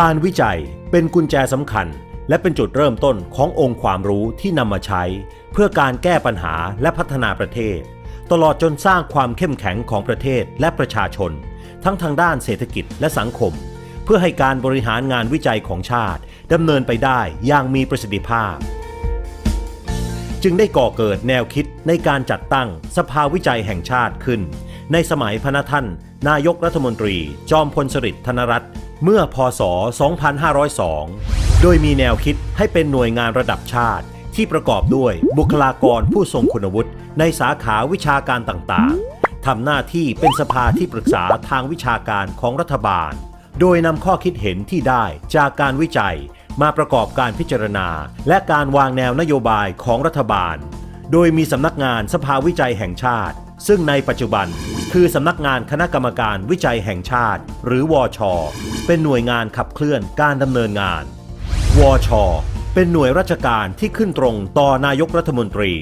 การวิจัยเป็นกุญแจสำคัญ และเป็นจุดเริ่มต้นขององค์ความรู้ที่นำมาใช้ เพื่อการแก้ปัญหาและพัฒนาประเทศ ตลอดจนสร้างความเข้มแข็งของประเทศและประชาชน ทั้งทางด้านเศรษฐกิจและสังคม เพื่อให้การบริหารงานวิจัยของชาติดำเนินไปได้อย่างมีประสิทธิภาพ จึงได้ก่อเกิดแนวคิดในการจัดตั้งสภาวิจัยแห่งชาติขึ้น ในสมัยพระท่าน นายกรัฐมนตรี จอมพลสฤษดิ์ธนรัตน์ เมื่อพศ 2502 โดยมีแนวคิดให้เป็นหน่วยงานระดับชาติ ที่ประกอบด้วยบุคลากรผู้ทรงคุณวุฒิในสาขาวิชาการต่างๆ ทำหน้าที่เป็นสภาที่ปรึกษาทางวิชาการของรัฐบาล โดยนำข้อคิดเห็นที่ได้จากการวิจัย มาประกอบการพิจารณา และการวางแนวนโยบายของรัฐบาล โดยมีสำนักงานสภาวิจัยแห่งชาติ ซึ่งในปัจจุบันคือสำนักงานคณะกรรมการวิจัยแห่งชาติ หรือวอชเป็นหน่วยงานขับเคลื่อนการดำเนินงานวชเป็นหน่วยราชการที่ขึ้นตรงต่อนายกรัฐมนตรี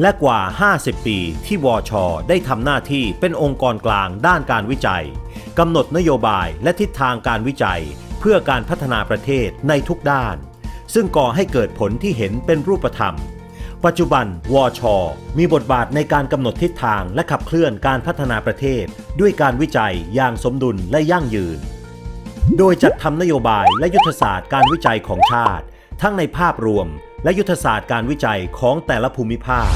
และกว่า 50 ปีที่วชได้ทำหน้าที่เป็นองค์กรกลางด้านการวิจัยกำหนดนโยบายและทิศทางการวิจัย เพื่อการพัฒนาประเทศในทุกด้าน ซึ่งก่อให้เกิดผลที่เห็นเป็นรูปธรรม ปัจจุบันวอชอมีบทบาทในการกำหนดทิศทางและขับเคลื่อนการพัฒนาประเทศ ด้วยการวิจัยอย่างสมดุลและยั่งยืน โดยจัดทำนโยบายและยุทธศาสตร์การวิจัยของชาติ ทั้งในภาพรวม และยุทธศาสตร์การวิจัยของแต่ละภูมิภาค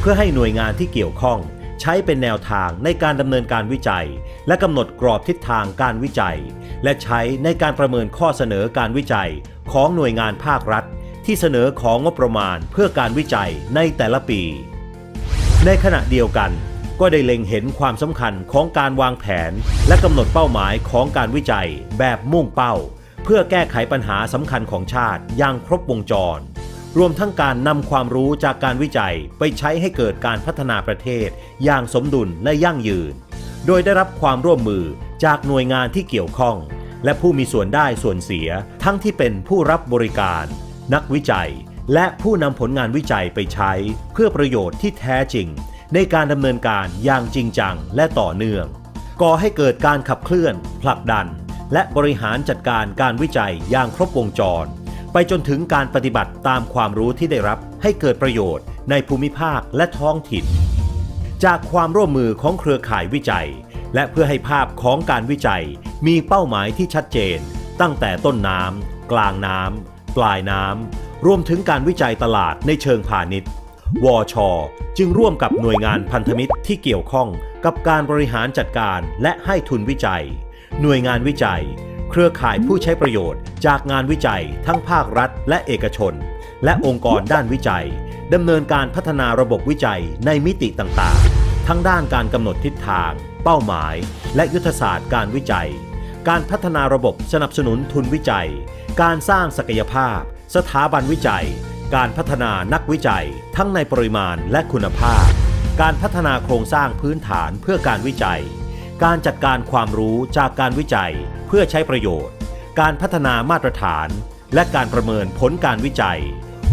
เพื่อให้หน่วยงานที่เกี่ยวข้อง ใช้เป็นแนวทางในการดำเนินการวิจัย และกำหนดกรอบทิศทางการวิจัย และใช้ในการประเมินข้อเสนอการวิจัยของหน่วยงานภาครัฐ ที่เสนอของงบประมาณเพื่อการวิจัยในแต่ละปี ในขณะเดียวกัน ก็ได้เล็งเห็นความสำคัญของการวางแผน และกำหนดเป้าหมายของการวิจัยแบบมุ่งเป้า เพื่อแก้ไขปัญหาสำคัญของชาติอย่างครบวงจร รวมทั้งการนำความรู้จากการวิจัยไปใช้ให้เกิดการพัฒนาประเทศ อย่างสมดุลและยั่งยืน โดยได้รับความร่วมมือจากหน่วยงานที่เกี่ยวข้องและผู้มีส่วนได้ส่วนเสียทั้งที่เป็นผู้รับบริการ นักวิจัย และผู้นำผลงานวิจัยไปใช้ เพื่อประโยชน์ที่แท้จริง ในการดำเนินการอย่างจริงจังและต่อเนื่อง ก่อให้เกิดการขับเคลื่อน ผลักดัน และบริหารจัดการการวิจัยอย่างครบวงจร ไปจนถึงการปฏิบัติตามความรู้ที่ได้รับให้เกิดประโยชน์ในภูมิภาคและท้องถิ่น จากความร่วมมือของเครือข่ายวิจัย และเพื่อให้ภาพของการวิจัย มีเป้าหมายที่ชัดเจน ตั้งแต่ต้นน้ำกลางน้ำ ปลายน้ำรวมถึงการวิจัยตลาดในเชิงพาณิชย์ วช จึงร่วมกับหน่วยงานพันธมิตรที่เกี่ยวข้องกับการบริหารจัดการและให้ทุนวิจัย หน่วยงานวิจัย เครือข่ายผู้ใช้ประโยชน์ จากงานวิจัย ทั้งภาครัฐ และเอกชน และองค์กรด้านวิจัยดำเนินการพัฒนาระบบวิจัยในมิติต่างๆ ทั้งด้านการกำหนดทิศทาง เป้าหมาย และยุทธศาสตร์การวิจัย การพัฒนาระบบสนับสนุนทุนวิจัย การสร้างศักยภาพ สถาบันวิจัย การพัฒนานักวิจัย ทั้งในปริมาณและคุณภาพ การพัฒนาโครงสร้างพื้นฐานเพื่อการวิจัย การจัดการความรู้จากการวิจัยเพื่อใช้ประโยชน์ การพัฒนามาตรฐาน และการประเมินผลการวิจัย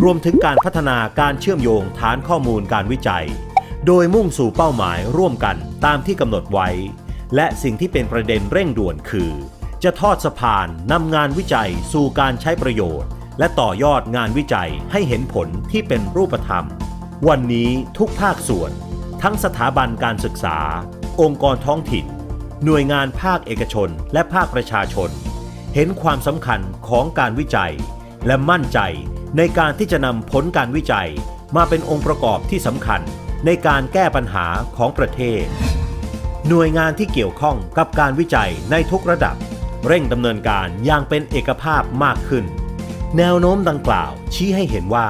รวมถึงการพัฒนาการเชื่อมโยงฐานข้อมูลการวิจัย โดยมุ่งสู่เป้าหมายร่วมกันตามที่กำหนดไว้ และสิ่งที่เป็นประเด็นเร่งด่วนคือ จะทอดสะพานนำงานวิจัยสู่การใช้ประโยชน์ และต่อยอดงานวิจัยให้เห็นผลที่เป็นรูปธรรม วันนี้ทุกภาคส่วน ทั้งสถาบันการศึกษา องค์กรท้องถิ่น หน่วยงานภาคเอกชน และภาคประชาชน เห็นความสำคัญของการวิจัย และมั่นใจในการที่จะนำผลการวิจัยมาเป็นองค์ประกอบที่สำคัญในการแก้ปัญหาของประเทศ หน่วยงานที่เกี่ยวข้องกับการวิจัยในทุกระดับ เร่งดำเนินการอย่างเป็นเอกภาพมากขึ้น แนวโน้มดังกล่าวชี้ให้เห็นว่า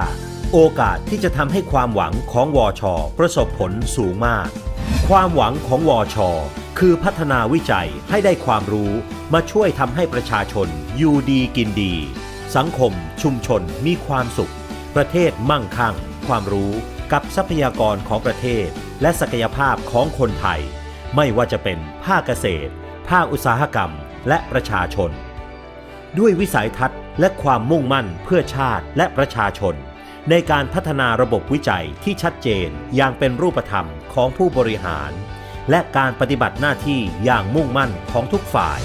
โอกาสที่จะทำให้ความหวังของวอชประสบผลสูงมาก ความหวังของวอชคือพัฒนาวิจัยให้ได้ความรู้มาช่วยทำให้ประชาชนอยู่ดีกินดี สังคม ชุมชนมีความสุข ประเทศมั่งคั่ง ความรู้กับทรัพยากรของประเทศ และศักยภาพของคนไทย ไม่ว่าจะเป็นภาคเกษตร ภาคอุตสาหกรรม และประชาชน ด้วยวิสัยทัศน์และความมุ่งมั่นเพื่อชาติและประชาชน ในการพัฒนาระบบวิจัยที่ชัดเจนอย่างเป็นรูปธรรมของผู้บริหาร และการปฏิบัติหน้าที่อย่างมุ่งมั่นของทุกฝ่าย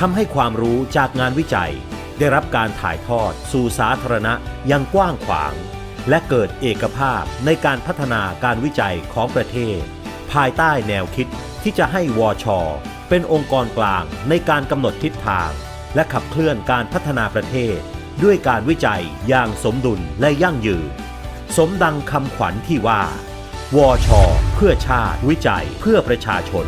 ทำให้ความรู้จากงานวิจัย ได้รับการถ่ายทอดสู่สาธารณะอยังกว้างขวาง และเกิดเอกภาพในการพัฒนาการวิจัยของประเทศ ภายใต้แนวคิดที่จะให้วอชอ เป็นองค์กรกลางในการกำหนดทิศทาง และขับเคลื่อนการพัฒนาประเทศ ด้วยการวิจัยอย่างสมดุลและยั่งยืน สมดังคำขวัญที่ว่า วช เพื่อชาติวิจัยเพื่อประชาชน